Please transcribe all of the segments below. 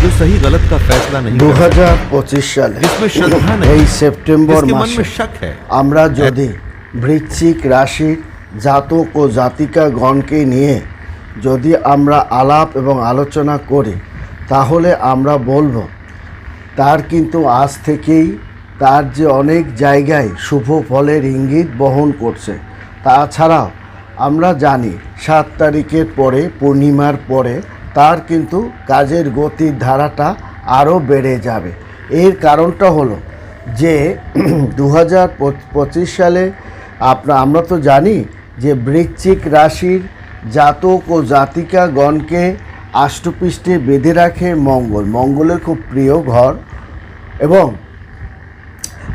जो सही गलत का फैसला नहीं দু कर হাজার পঁচিশ সালে जिसमें श्रद्धा नहीं এই সেপ্টেম্বর जिसके मन মাসে में शक है আমরা যদি বৃশ্চিক রাশির জাতক ও জাতিকাগণকে নিয়ে যদি আমরা আলাপ এবং আলোচনা করি তাহলে আমরা বলবো তার কিন্তু আজ থেকেই তার যে অনেক জায়গায় শুভ ফলের ইঙ্গিত বহন করছে তাছাড়াও আমরা জানি সাত তারিখের পরে পূর্ণিমার পরে তার কিন্তু কাজের গতির ধারাটা আরও বেড়ে যাবে। এর কারণটা হলো যে দু হাজার পঁচিশ সালে আপনা, আমরা তো জানি যে বৃশ্চিক রাশির জাতক ও জাতিকাগণকে আষ্টপৃষ্ঠে বেঁধে রাখে মঙ্গল। মঙ্গলের খুব প্রিয় ঘর এবং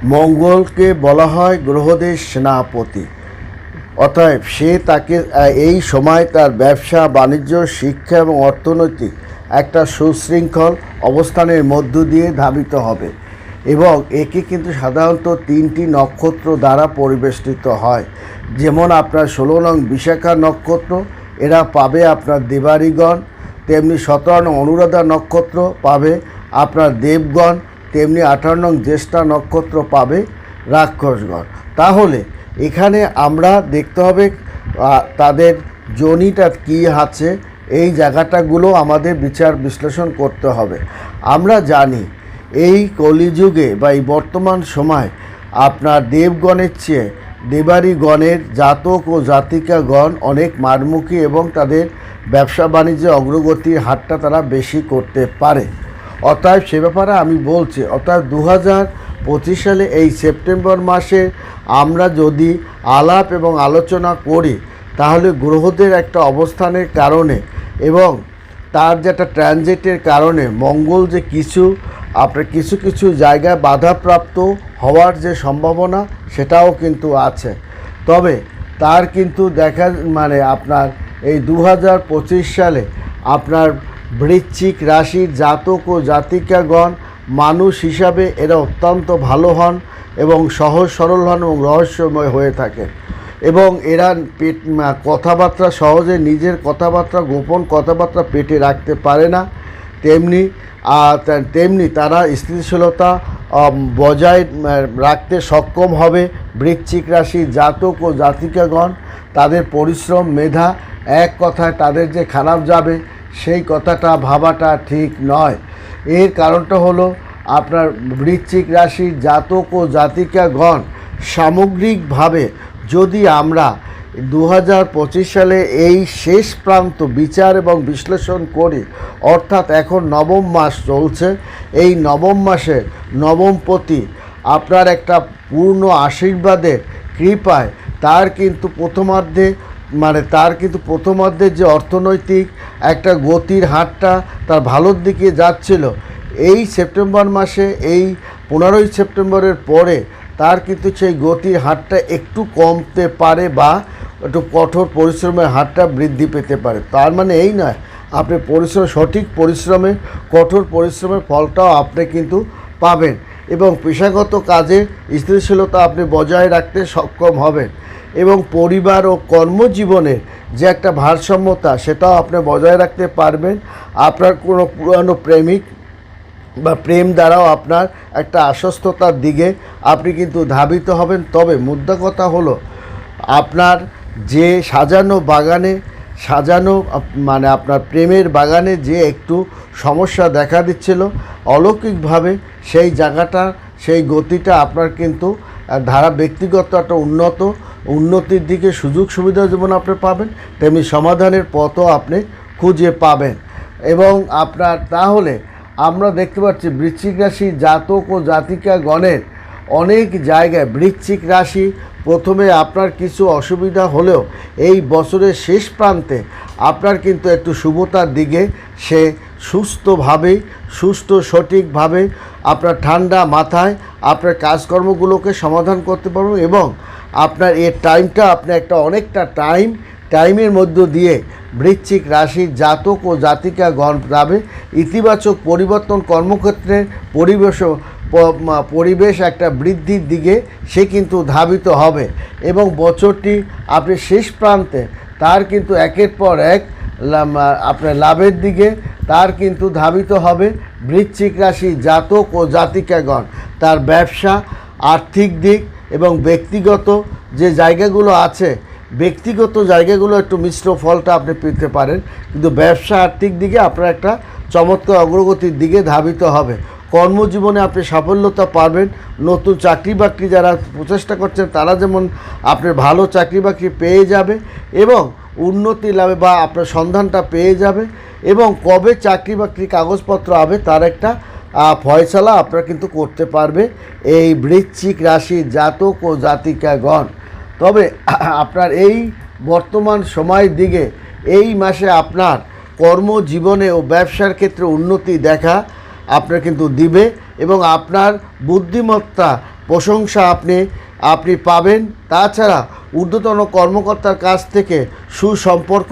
মঙ্গলকে বলা হয় গ্রহদের সেনাপতি। অতএব সে তাকে এই সময় তার ব্যবসা, বাণিজ্য, শিক্ষা এবং অর্থনৈতিক একটা সুশৃঙ্খল অবস্থানের মধ্য দিয়ে ধাবিত হবে এবং একে কিন্তু সাধারণত তিনটি নক্ষত্র দ্বারা পরিবেষ্টিত হয়। যেমন আপনার ষোলো নং বিশাখা নক্ষত্র, এরা পাবে আপনার দেবারিগণ তেমনি সতেরো নং অনুরাধা নক্ষত্র পাবে আপনার দেবগণ, তেমনি আঠারো নং জ্যেষ্ঠা নক্ষত্র পাবে রাক্ষসগণ। তাহলে এখানে আমরা দেখতে হবে তাদের জনিটা কী আছে, এই জায়গাটাগুলো আমাদের বিচার বিশ্লেষণ করতে হবে। আমরা জানি, এই কলিযুগে বা এই বর্তমান সময় আপনার দেবগণের চেয়ে দেবারিগণের জাতক ও জাতিকাগণ অনেক মারমুখী এবং তাদের ব্যবসা বাণিজ্যে অগ্রগতির হারটা তারা বেশি করতে পারে। অতএব সে ব্যাপারে আমি বলছি, অতএব দু হাজার পঁচিশ সালে এই সেপ্টেম্বর মাসে আমরা যদি আলাপ এবং আলোচনা করি, তাহলে গ্রহদের একটা অবস্থানের কারণে এবং তার যে একটা ট্রানজিটের কারণে মঙ্গল যে কিছু, আপনার কিছু কিছু জায়গায় বাধাপ্রাপ্ত হওয়ার যে সম্ভাবনা, সেটাও কিন্তু আছে। তবে তার কিন্তু দেখা মানে আপনার এই দু হাজার পঁচিশ সালে আপনার বৃশ্চিক রাশির জাতক ও জাতিকাগণ মানুষ হিসাবে এরা অত্যন্ত ভালো হন এবং সহজ সরল হন এবং রহস্যময় হয়ে থাকে। এবং এরা পেট কথাবার্তা সহজে নিজের কথাবার্তা, গোপন কথাবার্তা পেটে রাখতে পারে না। তেমনি তেমনি তারা স্থিতিশীলতা বজায় রাখতে সক্ষম হবে। বৃশ্চিক রাশি জাতক ও জাতিকাগণ, তাদের পরিশ্রম, মেধা, এক কথায় তাদের যে খারাপ যাবে সেই কথাটা ভাবাটা ঠিক নয়। এর কারণটা হলো আপনার বৃশ্চিক রাশির জাতক ও জাতিকাগণ সামগ্রিকভাবে যদি আমরা দু হাজার পঁচিশ সালে এই শেষ প্রান্ত বিচার এবং বিশ্লেষণ করি, অর্থাৎ এখন নবম মাস চলছে, এই নবম মাসে নবমপতি আপনার একটা পূর্ণ আশীর্বাদের কৃপায় তার কিন্তু প্রথমার্ধে মানে তার কিন্তু প্রথমার্ধের যে অর্থনৈতিক একটা গতির হারটা তার ভালোর দিকে যাচ্ছিল। এই সেপ্টেম্বর মাসে, এই পনেরোই সেপ্টেম্বরের পরে তার কিন্তু সেই গতির হারটা একটু কমতে পারে বা একটু কঠোর পরিশ্রমের হারটা বৃদ্ধি পেতে পারে। তার মানে এই নয়, আপনি পরিশ্রম, সঠিক পরিশ্রমে, কঠোর পরিশ্রমের ফলটাও আপনি কিন্তু পাবেন এবং পেশাগত কাজে স্থিতিশীলতা আপনি বজায় রাখতে সক্ষম হবেন। এবং পরিবার ও কর্মজীবনের যে একটা ভারসাম্যতা, সেটাও আপনি বজায় রাখতে পারবেন। আপনার কোনো পুরানো প্রেমিক বা প্রেম দ্বারাও আপনার একটা আশ্বস্ততার দিকে আপনি কিন্তু ধাবিত হবেন। তবে মুদ্রা কথা হলো, আপনার যে সাজানো বাগানে, সাজানো মানে আপনার প্রেমের বাগানে যে একটু সমস্যা দেখা দিচ্ছিল, অলৌকিকভাবে সেই জায়গাটা, সেই গতিটা আপনার কিন্তু ধারা ব্যক্তিগত একটা উন্নত, উন্নতির দিকে সুযোগ সুবিধা যেমন আপনি পাবেন, তেমনি সমাধানের পথও আপনি খুঁজে পাবেন। এবং আপনার তাহলে আমরা দেখতে পাচ্ছি বৃশ্চিক রাশি জাতক ও জাতিকা গণের অনেক জায়গায় বৃশ্চিক রাশি প্রথমে আপনার কিছু অসুবিধা হলেও এই বছরের শেষ প্রান্তে আপনার কিন্তু একটু শুভতার দিকে সে সুস্থভাবে, সুস্থ, সঠিকভাবে আপনার ঠান্ডা মাথায় আপনার কাজকর্মগুলোকে সমাধান করতে পারবেন এবং আপনার এর টাইমটা আপনি একটা অনেকটা টাইম, টাইমের মধ্য দিয়ে বৃশ্চিক রাশির জাতক ও জাতিকা গণ যাবে ইতিবাচক পরিবর্তন কর্মক্ষেত্রে পরিবেশ পরিবেশ একটা বৃদ্ধির দিকে সে কিন্তু ধাবিত হবে এবং বছরটি আপনি শেষ প্রান্তে, তার কিন্তু একের পর এক আপনার লাভের দিকে, তার কিন্তু ধাবিত হবে বৃশ্চিক রাশি জাতক ও জাতিকাগণ। তার ব্যবসা, আর্থিক দিক এবং ব্যক্তিগত যে জায়গাগুলো আছে, ব্যক্তিগত জায়গাগুলো একটু মিশ্র ফলটা আপনি পেতে পারেন। কিন্তু ব্যবসা, আর্থিক দিকে আপনার একটা চমৎকার অগ্রগতির দিকে ধাবিত হবে। কর্মজীবনে আপনি সাফল্যতা পাবেন। নতুন চাকরি বাকরি যারা প্রচেষ্টা করছেন, তারা যেমন আপনার ভালো চাকরি বাকরি পেয়ে যাবে এবং উন্নতি লাভে বা আপনার সন্ধানটা পেয়ে যাবে এবং কবে চাকরি বাকরি কাগজপত্র হবে তার একটা ফয়সালা আপনারা কিন্তু করতে পারবে এই বৃশ্চিক রাশি জাতক ও জাতিকাগণ। তবে আপনার এই বর্তমান সময়ের দিকে এই মাসে আপনার কর্মজীবনে ও ব্যবসার ক্ষেত্রে উন্নতি দেখা আপনার কিন্তু দিবে এবং আপনার বুদ্ধিমত্তা, প্রশংসা আপনি আপনি পাবেন। তাছাড়া ঊর্ধ্বতন কর্মকর্তার কাছ থেকে সুসম্পর্ক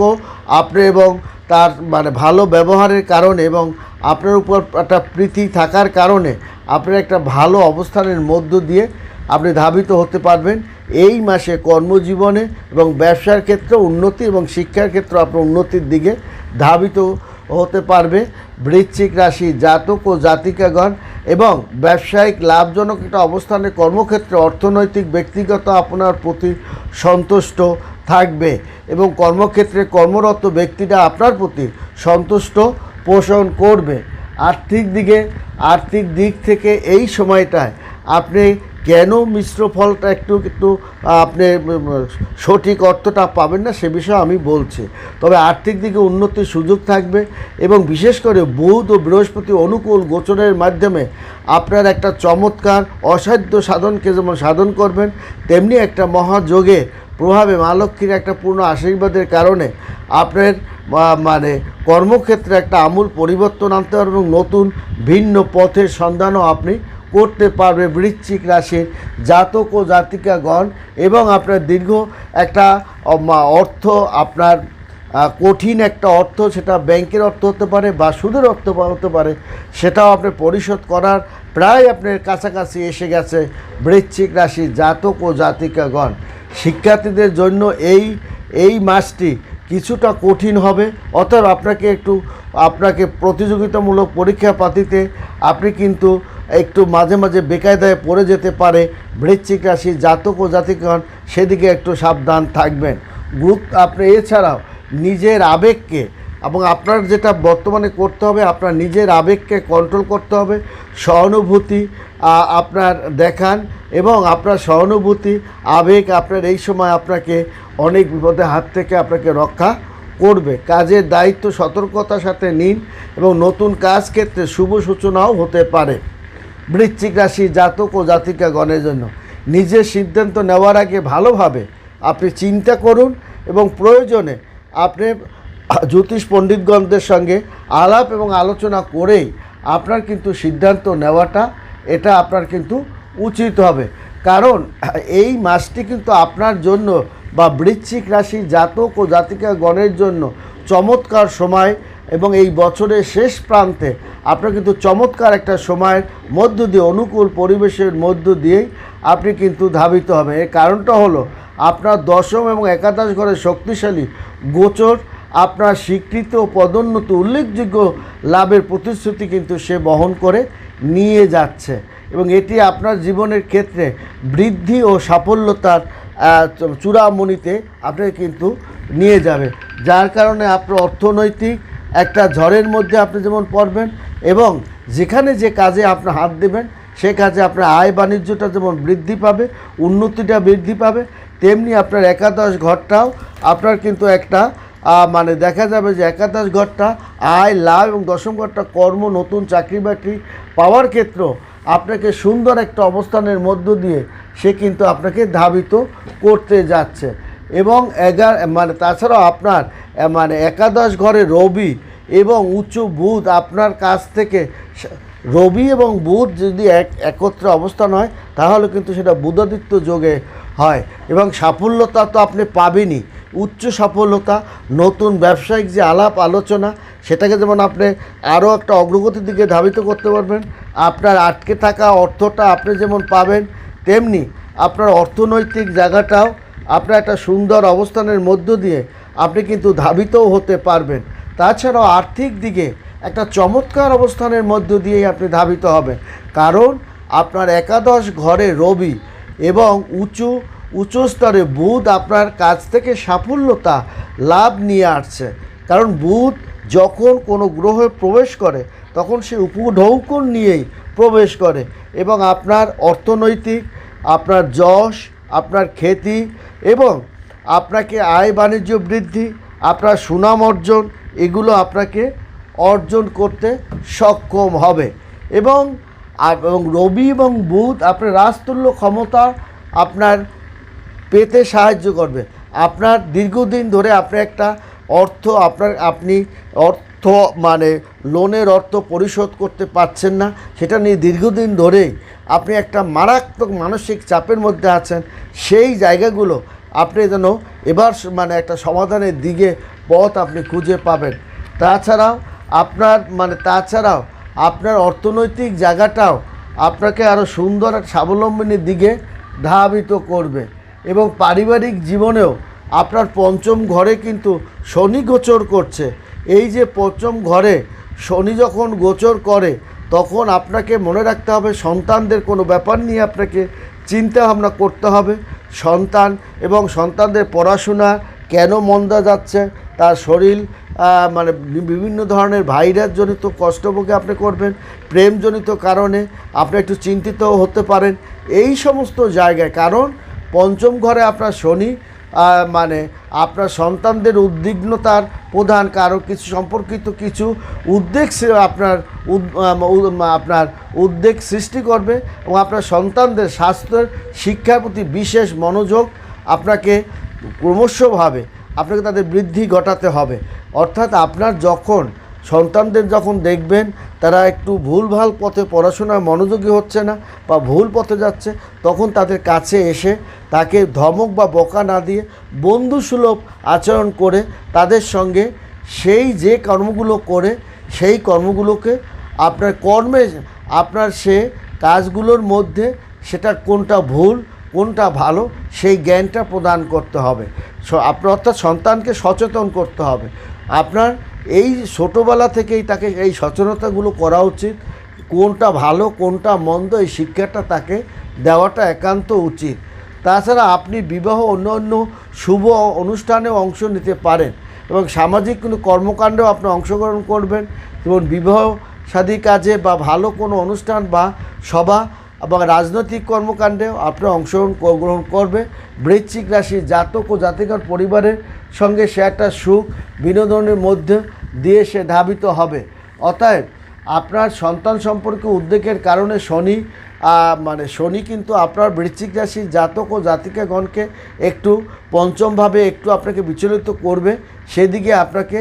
আপনি এবং তার মানে ভালো ব্যবহারের কারণে এবং আপনার উপর একটা প্রীতি থাকার কারণে আপনার একটা ভালো অবস্থানের মধ্য দিয়ে আপনি ধাবিত হতে পারবেন। এই মাসে কর্মজীবনে এবং ব্যবসার ক্ষেত্রে উন্নতি এবং শিক্ষার ক্ষেত্রে আপনার উন্নতির দিকে ধাবিত হতে পারবে। বৃশ্চিক রাশি জাতক ও জাতিকাগণ এবং ব্যবসায়িক লাভজনক একটা অবস্থানে কর্মক্ষেত্রে অর্থনৈতিক ব্যক্তিগত আপনার প্রতি সন্তুষ্ট থাকবে এবং কর্মক্ষেত্রে কর্মরত ব্যক্তিটা আপনার প্রতি সন্তুষ্ট পোষণ করবে। আর্থিক দিকে, আর্থিক দিক থেকে এই সময়টায় আপনি কেন মিশ্র ফলটা একটু একটু আপনি সঠিক অর্থটা পাবেন না সে বিষয়ে আমি বলছি। তবে আর্থিক দিকে উন্নতির সুযোগ থাকবে এবং বিশেষ করে বুধ ও বৃহস্পতি অনুকূল গোচরের মাধ্যমে আপনার একটা চমৎকার অসাধ্য সাধনকে যেমন সাধন করবেন, তেমনি একটা মহাযোগে প্রভাবে মা লক্ষ্মীর একটা পূর্ণ আশীর্বাদের কারণে আপনার মানে কর্মক্ষেত্রে একটা আমূল পরিবর্তন আনতে পারবেন এবং নতুন ভিন্ন পথের সন্ধানও আপনি করতে পারবে বৃশ্চিক রাশির জাতক ও জাতিকাগণ এবং আপনার দীর্ঘ একটা অর্থ আপনার কঠিন একটা অর্থ সেটা ব্যাংকের অর্থ হতে পারে বা সুদের অর্থ হতে পারে, সেটাও আপনি পরিশোধ করার প্রায় আপনার কাছাকাছি এসে গেছে বৃশ্চিক রাশি জাতক ও জাতিকাগণ। শিক্ষার্থীদের জন্য এই এই মাসটি কিছুটা কঠিন হবে, অতএব আপনাকে একটু, আপনাকে প্রতিযোগিতামূলক পরীক্ষা পাতিতে আপনি কিন্তু একটু মাঝে মাঝে বেকায়দায় পড়ে যেতে পারে। বৃশ্চিক রাশি জাতক ও জাতিগণ সেদিকে একটু সাবধান থাকবেন। গুরুত্ব আপনি এছাড়াও নিজের আবেগকে এবং আপনার যেটা বর্তমানে করতে হবে, আপনার নিজের আবেগকে কন্ট্রোল করতে হবে। সহানুভূতি আপনার দেখান এবং আপনার সহানুভূতি, আবেগ আপনার এই সময় আপনাকে অনেক বিপদের হাত থেকে আপনাকে রক্ষা করবে। কাজের দায়িত্ব, সতর্কতার সাথে নিন এবং নতুন কাজ ক্ষেত্রে শুভ সূচনাও হতে পারে। বৃশ্চিক রাশি জাতক ও জাতিকাগণের জন্য। নিজের সিদ্ধান্ত নেওয়ার আগে ভালোভাবে আপনি চিন্তা করুন এবং প্রয়োজনে আপনি জ্যোতিষ পণ্ডিতগণদের সঙ্গে আলাপ এবং আলোচনা করেই আপনার কিন্তু সিদ্ধান্ত নেওয়াটা, এটা আপনার কিন্তু উচিত হবে। কারণ এই মাসটি কিন্তু আপনার জন্য বা বৃশ্চিক রাশি জাতক ও জাতিকা গণের জন্য চমৎকার সময় এবং এই বছরের শেষ প্রান্তে আপনার কিন্তু চমৎকার একটা সময়ের মধ্য দিয়ে, অনুকূল পরিবেশের মধ্য দিয়েই আপনি কিন্তু ধাবিত হবেন। এর কারণটা হলো, আপনার দশম এবং একাদশ ঘরের শক্তিশালী গোচর, আপনার স্বীকৃত পদোন্নতি উল্লেখযোগ্য লাভের প্রতিশ্রুতি কিন্তু সে বহন করে নিয়ে যাচ্ছে এবং এটি আপনার জীবনের ক্ষেত্রে বৃদ্ধি ও সাফল্যতার চূড়ামণিতে আপনাকে কিন্তু নিয়ে যাবে। যার কারণে আপনার অর্থনৈতিক একটা ঝড়ের মধ্যে আপনি যেমন পড়বেন এবং যেখানে যে কাজে আপনি হাত দেবেন, সে কাজে আপনার আয় বাণিজ্যটা যেমন বৃদ্ধি পাবে, উন্নতিটা বৃদ্ধি পাবে, তেমনি আপনার একাদশ ঘরটাও আপনার কিন্তু একটা মানে দেখা যাবে যে একাদশ ঘরটা আয়, লাভ এবং দশম ঘরটা কর্ম, নতুন চাকরি বাকরি পাওয়ার ক্ষেত্রেও আপনাকে সুন্দর একটা অবস্থানের মধ্য দিয়ে সে কিন্তু আপনাকে ধাবিত করতে যাচ্ছে। এবং এগার মানে তাছাড়াও আপনার মানে একাদশ ঘরে রবি এবং উচ্চ বুধ আপনার কাছ থেকে রবি এবং বুধ যদি এক, একত্রে অবস্থান হয়, তাহলে কিন্তু সেটা বুধাদিত্য যোগে হয়। এবং সাফল্যতা তো আপনি পাবেনই। উচ্চ সফলতা নতুন ব্যবসায়িক যে আলাপ আলোচনা, সেটাকে যেমন আপনি আরও একটা অগ্রগতির দিকে ধাবিত করতে পারবেন। আপনার আটকে থাকা অর্থটা আপনি যেমন পাবেন, তেমনি আপনার অর্থনৈতিক জায়গাটাও, আপনার একটা সুন্দর অবস্থানের মধ্য দিয়ে আপনি কিন্তু ধাবিতও হতে পারবেন। তাছাড়াও আর্থিক দিকে একটা চমৎকার অবস্থানের মধ্য দিয়েই আপনি ধাবিত হবেন। কারণ আপনার একাদশ ঘরে রবি এবং উঁচু উঁচু স্তরে বুধ আপনার কাছ থেকে সাফল্যতা লাভ নিয়ে আসছে। কারণ বুধ যখন কোনো গ্রহে প্রবেশ করে, তখন সে উপঢৌকন নিয়েই প্রবেশ করে এবং আপনার অর্থনৈতিক, আপনার যশ, আপনার খ্যাতি এবং আপনাকে আয় বাণিজ্য বৃদ্ধি, আপনার সুনাম অর্জন, এগুলো আপনাকে অর্জন করতে সক্ষম হবে। এবং এবং রবি এবং বুধ আপনার রাজতুল্য ক্ষমতা আপনার পেতে সাহায্য করবে। আপনার দীর্ঘদিন ধরে আপনি একটা অর্থ আপনার, আপনি অর্থ মানে লোনের অর্থ পরিশোধ করতে পারছেন না। সেটা নিয়ে দীর্ঘদিন ধরেই আপনি একটা মারাত্মক মানসিক চাপের মধ্যে আছেন। সেই জায়গাগুলো আপনি যেন এবার মানে একটা সমাধানের দিকে পথ আপনি খুঁজে পাবেন। তাছাড়াও আপনার মানে তাছাড়াও আপনার অর্থনৈতিক জায়গাটাও আপনাকে আরও সুন্দর আর স্বাবলম্বনের দিকে ধাবিত করবে এবং পারিবারিক জীবনেও আপনার পঞ্চম ঘরে কিন্তু শনি গোচর করছে। এই যে পঞ্চম ঘরে শনি যখন গোচর করে, তখন আপনাকে মনে রাখতে হবে সন্তানদের কোনো ব্যাপার নিয়ে আপনাকে চিন্তা ভাবনা করতে হবে। সন্তান এবং সন্তানদের পড়াশোনা কেন মন্দা যাচ্ছে? তার শরীর মানে বিভিন্ন ধরনের ভাইরাসজনিত কষ্টভোগে আপনি করবেন, প্রেমজনিত কারণে আপনি একটু চিন্তিত হতে পারেন। এই সমস্ত জায়গায়, কারণ পঞ্চম ঘরে আপনার শনি মানে আপনার সন্তানদের উদ্বিগ্নতার প্রধান কারণ কিছু, সম্পর্কিত কিছু উদ্বেগ আপনার আপনার উদ্বেগ সৃষ্টি করবে এবং আপনার সন্তানদের স্বাস্থ্যের শিক্ষার প্রতি বিশেষ মনোযোগ আপনাকে ক্রমশভাবে আপনাকে তাদের বৃদ্ধি ঘটাতে হবে। অর্থাৎ আপনার যখন সন্তানদের যখন দেখবেন, তারা একটু ভুলভাল পথে পড়াশোনায় মনোযোগী হচ্ছে না বা ভুল পথে যাচ্ছে, তখন তাদের কাছে এসে তাকে ধমক বা বকা না দিয়ে বন্ধুসুলভ আচরণ করে তাদের সঙ্গে সেই যে কর্মগুলো করে, সেই কর্মগুলোকে আপনার কর্মে, আপনার সে কাজগুলোর মধ্যে সেটা কোনটা ভুল, কোনটা ভালো, সেই জ্ঞানটা প্রদান করতে হবে। আপনার অর্থাৎ সন্তানকে সচেতন করতে হবে। আপনার এই ছোটোবেলা থেকেই তাকে এই সচেতনতাগুলো করা উচিত, কোনটা ভালো, কোনটা মন্দ, এই শিক্ষাটা তাকে দেওয়াটা একান্ত উচিত। তাছাড়া আপনি বিবাহ অন্য অন্য শুভ অনুষ্ঠানেও অংশ নিতে পারেন এবং সামাজিক কোনো কর্মকাণ্ডেও আপনি অংশগ্রহণ করবেন। যেমন বিবাহ সাদী কাজে বা ভালো কোনো অনুষ্ঠান বা সভা এবং রাজনৈতিক কর্মকাণ্ডেও আপনি অংশগ্রহণ গ্রহণ করবে বৃশ্চিক রাশি, জাতক ও জাতিকার পরিবারের সঙ্গে সে একটা সুখ বিনোদনের মধ্যে দিয়ে সে ধাবিত হবে। অতএব আপনার সন্তান সম্পর্কে উদ্বেগের কারণে শনি মানে শনি কিন্তু আপনার বৃশ্চিক রাশির জাতক ও জাতিকাগণকে একটু পঞ্চমভাবে একটু আপনাকে বিচলিত করবে। সেদিকে আপনাকে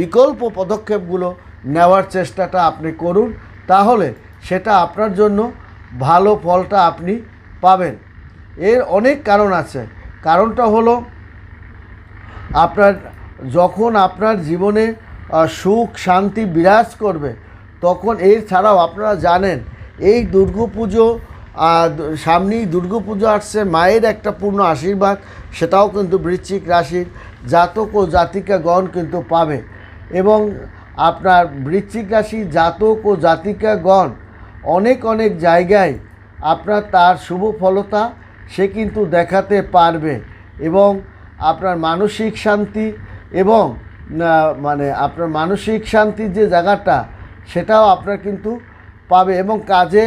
বিকল্প পদক্ষেপগুলো নেওয়ার চেষ্টাটা আপনি করুন। তাহলে সেটা আপনার জন্য ভালো ফলটা আপনি পাবেন। এর অনেক কারণ আছে। কারণটা হলো আপনার, যখন আপনার জীবনে সুখ, শান্তি বিরাজ করবে, তখন এর ছাড়াও আপনারা জানেন, এই দুর্গাপুজো সামনেই দুর্গাপুজো আসছে, মায়ের একটা পূর্ণ আশীর্বাদ, সেটাও কিন্তু বৃশ্চিক রাশির জাতক ও জাতিকাগণ কিন্তু পাবে। এবং আপনার বৃশ্চিক রাশির জাতক ও জাতিকাগণ অনেক অনেক জায়গায় আপনার তার শুভ ফলতা সে কিন্তু দেখাতে পারবে এবং আপনার মানসিক শান্তি এবং মানে আপনার মানসিক শান্তির যে জায়গাটা, সেটাও আপনার কিন্তু পাবে এবং কাজে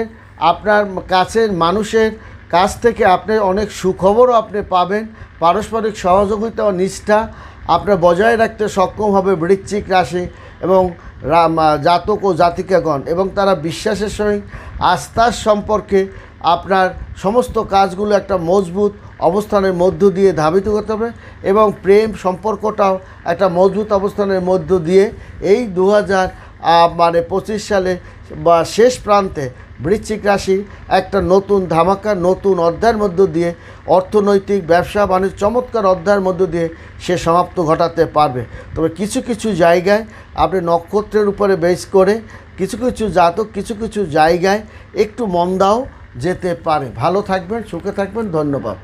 আপনার কাছের মানুষের কাছ থেকে আপনি অনেক সুখবরও আপনি পাবেন। পারস্পরিক সহযোগিতা ও নিষ্ঠা আপনার বজায় রাখতে সক্ষম হবে বৃশ্চিক রাশি এবং জাতক ও জাতিকাগণ এবং তারা বিশ্বাসের সঙ্গে আস্থার সম্পর্কে আপনার সমস্ত কাজগুলো একটা মজবুত অবস্থানের মধ্য দিয়ে ধাবিত করতে হবে এবং প্রেম সম্পর্কটাও একটা মজবুত অবস্থানের মধ্য দিয়ে এই দু হাজার মানে পঁচিশ সালে বা শেষ প্রান্তে বৃশ্চিক রাশি একটা নতুন ধামাকা, নতুন অধ্যায়ের মধ্য দিয়ে অর্থনৈতিক, ব্যবসা, বাণিজ্য, চমৎকার অধ্যায়ের মধ্য দিয়ে সে সমাপ্ত ঘটাতে পারবে। তবে কিছু কিছু জায়গায় আপনি নক্ষত্রের উপরে বেস করে কিছু কিছু জাতক, কিছু কিছু জায়গায় একটু মন্দাও যেতে পারে। ভালো থাকবেন, সুখে থাকবেন, ধন্যবাদ।